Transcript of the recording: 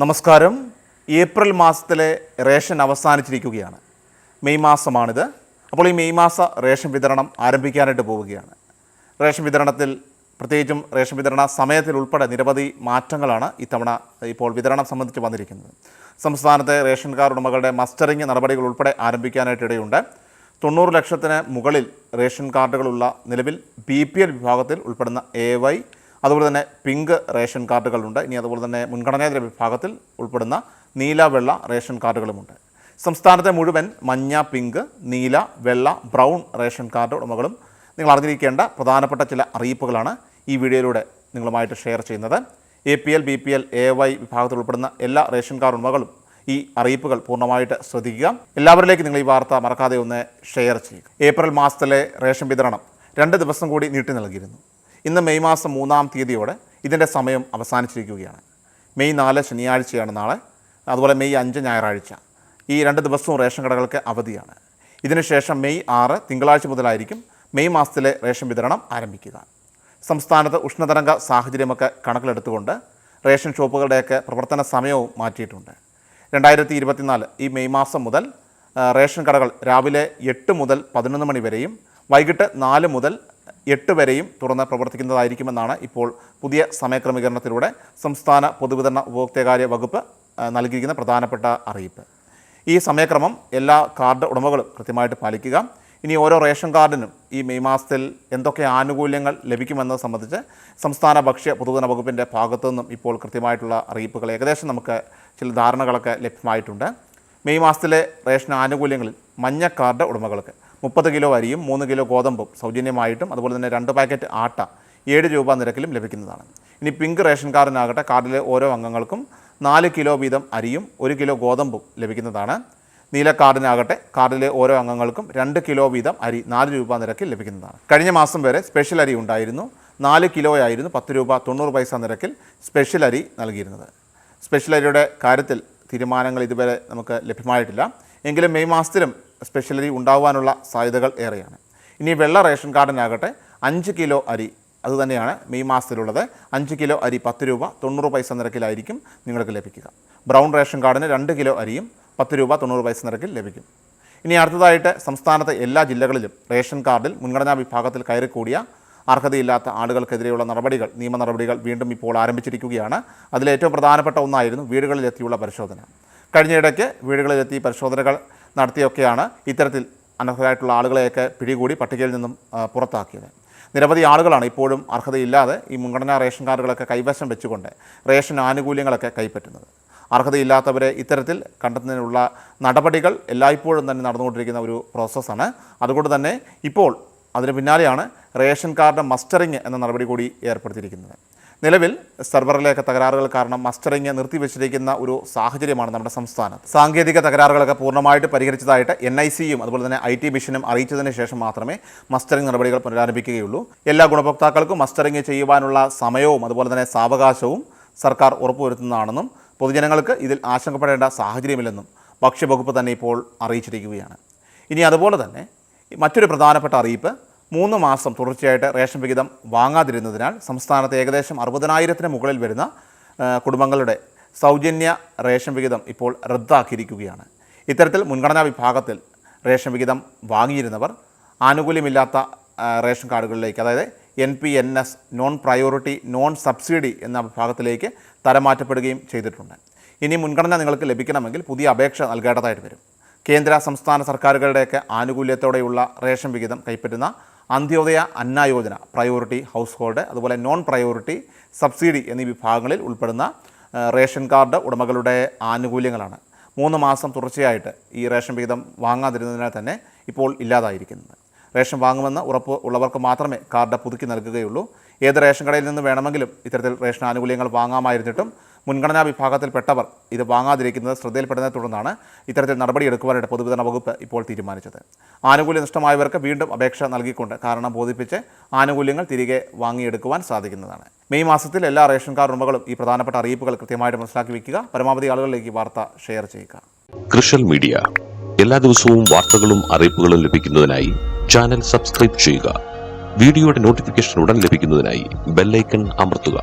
നമസ്കാരം. ഏപ്രിൽ മാസത്തിലെ റേഷൻ അവസാനിച്ചിരിക്കുകയാണ്. മെയ് മാസമാണിത്. അപ്പോൾ ഈ മെയ് മാസ റേഷൻ വിതരണം ആരംഭിക്കാനായിട്ട് പോവുകയാണ്. റേഷൻ വിതരണത്തിൽ പ്രത്യേകിച്ചും റേഷൻ വിതരണ സമയത്തിൽ ഉൾപ്പെടെ നിരവധി മാറ്റങ്ങളാണ് ഇത്തവണ ഇപ്പോൾ വിതരണം സംബന്ധിച്ച് വന്നിരിക്കുന്നത്. സംസ്ഥാനത്തെ റേഷൻ കാർഡ് ഉടമകളുടെ മസ്റ്ററിംഗ് നടപടികൾ ഉൾപ്പെടെ ആരംഭിക്കാനായിട്ടിടയുണ്ട് തൊണ്ണൂറ് ലക്ഷത്തിന് മുകളിൽ റേഷൻ കാർഡുകളുള്ള നിലവിൽ ബി പി എൽ വിഭാഗത്തിൽ ഉൾപ്പെടുന്ന എ വൈ അതുപോലെ തന്നെ പിങ്ക് റേഷൻ കാർഡുകളുണ്ട്. ഇനി അതുപോലെ തന്നെ മുൻഗണനേതര വിഭാഗത്തിൽ ഉൾപ്പെടുന്ന നീല വെള്ള റേഷൻ കാർഡുകളുമുണ്ട്. സംസ്ഥാനത്തെ മുഴുവൻ മഞ്ഞ പിങ്ക് നീല വെള്ള ബ്രൗൺ റേഷൻ കാർഡ് ഉടമകളും നിങ്ങൾ അറിഞ്ഞിരിക്കേണ്ട പ്രധാനപ്പെട്ട ചില അറിയിപ്പുകളാണ് ഈ വീഡിയോയിലൂടെ നിങ്ങളുമായിട്ട് ഷെയർ ചെയ്യുന്നത്. A P L B P L A Y വിഭാഗത്തിൽ ഉൾപ്പെടുന്ന എല്ലാ റേഷൻ കാർഡ് ഉടമകളും ഈ അറിയിപ്പുകൾ പൂർണമായിട്ട് ശ്രദ്ധിക്കുക. എല്ലാവരിലേക്കും നിങ്ങൾ ഈ വാർത്ത മറക്കാതെ ഒന്ന് ഷെയർ ചെയ്യുക. ഏപ്രിൽ മാസത്തിലെ റേഷൻ വിതരണം രണ്ട് ദിവസം കൂടി നീട്ടി നൽകിയിരുന്നു. ഇന്ന് മെയ് മാസം മൂന്നാം തീയതിയോടെ ഇതിന്റെ സമയം അവസാനിച്ചിരിക്കുകയാണ്. മെയ് നാല് ശനിയാഴ്ചയാണ് നാളെ അതുപോലെ മെയ് അഞ്ച് ഞായറാഴ്ച. ഈ രണ്ട് ദിവസവും റേഷൻ കടകൾക്ക് അവധിയാണ്. ഇതിനുശേഷം മെയ് ആറ് തിങ്കളാഴ്ച മുതലായിരിക്കും മെയ് മാസത്തിലെ റേഷൻ വിതരണം ആരംഭിക്കുക. സംസ്ഥാനത്ത് ഉഷ്ണതരംഗ സാഹചര്യമൊക്കെ കണക്കിലെടുത്തുകൊണ്ട് റേഷൻ ഷോപ്പുകളുടെയൊക്കെ പ്രവർത്തന സമയവും മാറ്റിയിട്ടുണ്ട്. രണ്ടായിരത്തി ഇരുപത്തിനാല് ഈ മെയ് മാസം മുതൽ റേഷൻ കടകൾ രാവിലെ എട്ട് മുതൽ പതിനൊന്ന് മണി വരെയും വൈകിട്ട് നാല് മുതൽ എട്ട് വരെയും തുറന്ന് പ്രവർത്തിക്കുന്നതായിരിക്കുമെന്നാണ് ഇപ്പോൾ പുതിയ സമയക്രമീകരണത്തിലൂടെ സംസ്ഥാന പൊതുവിതരണ ഉപഭോക്തൃകാര്യ വകുപ്പ് നൽകിയിരിക്കുന്ന പ്രധാനപ്പെട്ട അറിയിപ്പ്. ഈ സമയക്രമം എല്ലാ കാർഡ് ഉടമകളും കൃത്യമായിട്ട് പാലിക്കുക. ഇനി ഓരോ റേഷൻ കാർഡിനും ഈ മെയ് മാസത്തിൽ എന്തൊക്കെ ആനുകൂല്യങ്ങൾ ലഭിക്കുമെന്നത് സംബന്ധിച്ച് സംസ്ഥാന ഭക്ഷ്യ പൊതുവിതരണ വകുപ്പിന്റെ ഭാഗത്തു നിന്നും ഇപ്പോൾ കൃത്യമായിട്ടുള്ള അറിയിപ്പുകൾ ഏകദേശം നമുക്ക് ചില ധാരണകളൊക്കെ ലഭ്യമായിട്ടുണ്ട്. മെയ് മാസത്തിലെ റേഷൻ ആനുകൂല്യങ്ങളിൽ മഞ്ഞ കാർഡ് ഉടമകൾക്ക് മുപ്പത് കിലോ അരിയും മൂന്ന് കിലോ ഗോതമ്പും സൗജന്യമായിട്ടും അതുപോലെ തന്നെ രണ്ട് പാക്കറ്റ് ആട്ട ഏഴ് രൂപ നിരക്കിലും ലഭിക്കുന്നതാണ്. ഇനി പിങ്ക് റേഷൻ കാർഡിനാകട്ടെ കാർഡിലെ ഓരോ അംഗങ്ങൾക്കും നാല് കിലോ വീതം അരിയും ഒരു കിലോ ഗോതമ്പും ലഭിക്കുന്നതാണ്. നീല കാർഡിനാകട്ടെ കാർഡിലെ ഓരോ അംഗങ്ങൾക്കും രണ്ട് കിലോ വീതം അരി നാല് രൂപ നിരക്കിൽ ലഭിക്കുന്നതാണ്. കഴിഞ്ഞ മാസം വരെ സ്പെഷ്യൽ അരി ഉണ്ടായിരുന്നു. നാല് കിലോയായിരുന്നു പത്ത് രൂപ തൊണ്ണൂറ് പൈസ നിരക്കിൽ സ്പെഷ്യൽ അരി നൽകിയിരുന്നത്. സ്പെഷ്യൽ അരിയുടെ കാര്യത്തിൽ തീരുമാനങ്ങൾ ഇതുവരെ നമുക്ക് ലഭ്യമായിട്ടില്ല. എങ്കിലും മെയ് മാസത്തിലും സ്പെഷ്യൽ അരി ഉണ്ടാവാനുള്ള സാധ്യതകൾ ഏറെയാണ്. ഇനി വെള്ള റേഷൻ കാർഡിനാകട്ടെ അഞ്ച് കിലോ അരി അതുതന്നെയാണ് മെയ് മാസത്തിലുള്ളത്. അഞ്ച് കിലോ അരി പത്ത് രൂപ തൊണ്ണൂറ് പൈസ നിരക്കിലായിരിക്കും നിങ്ങൾക്ക് ലഭിക്കുക. ബ്രൗൺ റേഷൻ കാർഡിന് രണ്ട് കിലോ അരിയും പത്ത് രൂപ തൊണ്ണൂറ് പൈസ നിരക്കിൽ ലഭിക്കും. ഇനി അടുത്തതായിട്ട് സംസ്ഥാനത്തെ എല്ലാ ജില്ലകളിലും റേഷൻ കാർഡിൽ മുൻഗണനാ വിഭാഗത്തിൽ കയറിക്കൂടിയ അർഹതയില്ലാത്ത ആളുകൾക്കെതിരെയുള്ള നടപടികൾ നിയമ നടപടികൾ വീണ്ടും ഇപ്പോൾ ആരംഭിച്ചിരിക്കുകയാണ്. അതിലേറ്റവും പ്രധാനപ്പെട്ട ഒന്നായിരുന്നു വീടുകളിലെത്തിയുള്ള പരിശോധന. കഴിഞ്ഞയിടയ്ക്ക് വീടുകളിലെത്തി പരിശോധനകൾ നടത്തിയൊക്കെയാണ് ഇത്തരത്തിൽ അനർഹരായിട്ടുള്ള ആളുകളെയൊക്കെ പിടികൂടി പട്ടികയിൽ നിന്നും പുറത്താക്കിയത്. നിരവധി ആളുകളാണ് ഇപ്പോഴും അർഹതയില്ലാതെ ഈ മുൻഗണനാ റേഷൻ കാർഡുകളൊക്കെ കൈവശം വെച്ചുകൊണ്ട് റേഷൻ ആനുകൂല്യങ്ങളൊക്കെ കൈപ്പറ്റുന്നത്. അർഹതയില്ലാത്തവരെ ഇത്തരത്തിൽ കണ്ടെത്തുന്നതിനുള്ള നടപടികൾ എല്ലായ്പ്പോഴും തന്നെ നടന്നുകൊണ്ടിരിക്കുന്ന ഒരു പ്രോസസ്സാണ്. അതുകൊണ്ട് തന്നെ ഇപ്പോൾ അതിന് പിന്നാലെയാണ് റേഷൻ കാർഡ് മസ്റ്ററിങ് എന്ന നടപടി കൂടി ഏർപ്പെടുത്തിയിരിക്കുന്നത്. നിലവിൽ സെർവറിലേക്ക് തകരാറുകൾ കാരണം മസ്റ്ററിങ് നിർത്തിവെച്ചിരിക്കുന്ന ഒരു സാഹചര്യമാണ് നമ്മുടെ സംസ്ഥാനത്ത്. സാങ്കേതിക തകരാറുകളൊക്കെ പൂർണമായിട്ട് പരിഹരിച്ചതായിട്ട് എൻ ഐ സിയും അതുപോലെ തന്നെ ഐ ടി മിഷനും അറിയിച്ചതിന് ശേഷം മാത്രമേ മസ്റ്ററിങ് നടപടികൾ പുനരാരംഭിക്കുകയുള്ളൂ. എല്ലാ ഗുണഭോക്താക്കൾക്കും മസ്റ്ററിങ് ചെയ്യുവാനുള്ള സമയവും അതുപോലെ തന്നെ സാവകാശവും സർക്കാർ ഉറപ്പുവരുത്തുന്നതാണെന്നും പൊതുജനങ്ങൾക്ക് ഇതിൽ ആശങ്കപ്പെടേണ്ട സാഹചര്യമില്ലെന്നും ഭക്ഷ്യവകുപ്പ് തന്നെ ഇപ്പോൾ അറിയിച്ചിരിക്കുകയാണ്. ഇനി അതുപോലെ തന്നെ മറ്റൊരു പ്രധാനപ്പെട്ട അറിയിപ്പ് മൂന്ന് മാസം തുടർച്ചയായിട്ട് റേഷൻ വിഹിതം വാങ്ങാതിരുന്നതിനാൽ സംസ്ഥാനത്ത് ഏകദേശം അറുപതിനായിരത്തിന് മുകളിൽ വരുന്ന കുടുംബങ്ങളുടെ സൗജന്യ റേഷൻ വിഹിതം ഇപ്പോൾ റദ്ദാക്കിയിരിക്കുകയാണ്. ഇത്തരത്തിൽ മുൻഗണനാ വിഭാഗത്തിൽ റേഷൻ വിഹിതം വാങ്ങിയിരുന്നവർ ആനുകൂല്യമില്ലാത്ത റേഷൻ കാർഡുകളിലേക്ക് അതായത് N P N S non priority non subsidy എന്ന വിഭാഗത്തിലേക്ക് തരമാറ്റപ്പെടുകയും ചെയ്തിട്ടുണ്ട്. ഇനി മുൻഗണന നിങ്ങൾക്ക് ലഭിക്കണമെങ്കിൽ പുതിയ അപേക്ഷ നൽകേണ്ടതായിട്ട് വരും. കേന്ദ്ര സംസ്ഥാന സർക്കാരുകളുടെയൊക്കെ ആനുകൂല്യത്തോടെയുള്ള റേഷൻ വിഹിതം കൈപ്പറ്റുന്ന Antyodaya Anna Yojana priority household അതുപോലെ നോൺ പ്രയോറിറ്റി സബ്സിഡി എന്നീ വിഭാഗങ്ങളിൽ ഉൾപ്പെടുന്ന റേഷൻ കാർഡ് ഉടമകളുടെ ആനുകൂല്യങ്ങളാണ്. മൂന്ന് മാസം തുടർച്ചയായിട്ട് ഈ റേഷൻ വിഹിതം വാങ്ങാതിരുന്നതിനാൽ തന്നെ ഇപ്പോൾ ഇല്ലാതായിരിക്കുന്നത്. റേഷൻ വാങ്ങുമെന്ന് ഉറപ്പ് ഉള്ളവർക്ക് മാത്രമേ കാർഡ് പുതുക്കി നൽകുകയുള്ളൂ. ഏത് റേഷൻ കടയിൽ നിന്ന് വേണമെങ്കിലും ഇത്തരത്തിൽ റേഷൻ ആനുകൂല്യങ്ങൾ വാങ്ങാമായിരുന്നിട്ടും മുൻഗണനാ വിഭാഗത്തിൽപ്പെട്ടവർ ഇത് വാങ്ങാതിരിക്കുന്നത് ശ്രദ്ധയിൽപ്പെടുന്നതിനെ തുടർന്നാണ് ഇത്തരത്തിൽ നടപടിയെടുക്കുവാനായിട്ട് പൊതുവിതരണ വകുപ്പ് ഇപ്പോൾ തീരുമാനിച്ചത്. ആനുകൂല്യം നഷ്ടമായവർക്ക് വീണ്ടും അപേക്ഷ നൽകിക്കൊണ്ട് കാരണം ബോധിപ്പിച്ച് ആനുകൂല്യങ്ങൾ തിരികെ വാങ്ങിയെടുക്കുവാൻ സാധിക്കുന്നതാണ്. മെയ് മാസത്തിൽ എല്ലാ റേഷൻ കാർഡ് ഉടമകളും ഈ പ്രധാനപ്പെട്ട അറിയിപ്പുകൾ കൃത്യമായിട്ട് മനസ്സിലാക്കി വയ്ക്കുക. പരമാവധി ആളുകളിലേക്ക് വാർത്ത ഷെയർ ചെയ്യുക. കൃഷൽ മീഡിയ. എല്ലാ ദിവസവും വാർത്തകളും അറിയിപ്പുകളും ലഭിക്കുന്നതിനായി ചാനൽ സബ്സ്ക്രൈബ് ചെയ്യുക. വീഡിയോയുടെ നോട്ടിഫിക്കേഷൻ ഉടൻ ലഭിക്കുന്നതിനായി ബെല്ലൈക്കൺ അമർത്തുക.